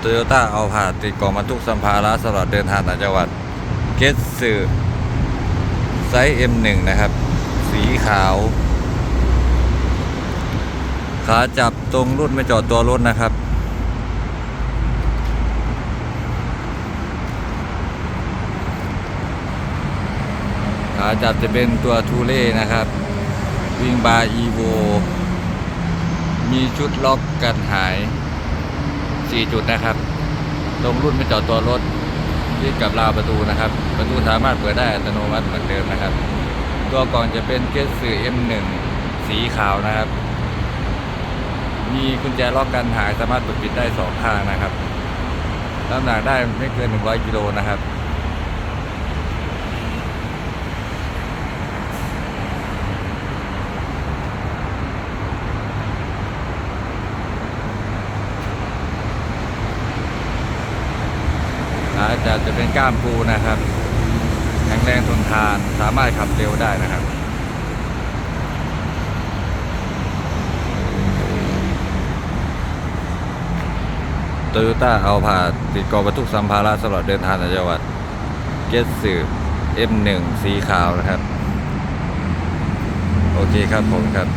โตโยต้าเอาผาติดกล่องบรรทุกสัมภาระสำหรับเดินทางต่างจังหวัดเกสสื่อไซส์ M1 นะครับ สีขาว ขาจับตรงรุ่นไม่จอดตัวรถนะครับ ขาจับจะเป็นตัวทูเล่นะครับ วิ่งบาร์อีโวมีชุดล็อกกันหาย 4 จุดนะครับ ตรงรุ่นไม่จอดตัวรถยึดกับราวประตูนะครับ ประตูสามารถเปิดได้อัตโนมัติเหมือนเดิมนะครับ ตัวกล่องจะเป็นเกสสื่อ M1 สีขาวนะครับ มีกุญแจล็อกกันหายสามารถเปิดปิดได้สองข้างนะครับน้ำหนักได้ไม่เกิน 100 กิโลนะครับ อาจจะจะเป็นก้ามปูนะครับแข็งแรงทนทานสามารถขับเร็วได้นะครับโตโยต้าเอาผ่าติดกอบรรทุกสัมภาระสำหรับเดินทางต่างจังหวัดเกสสือ M1 สีขาวนะครับ โอเคครับผมครับ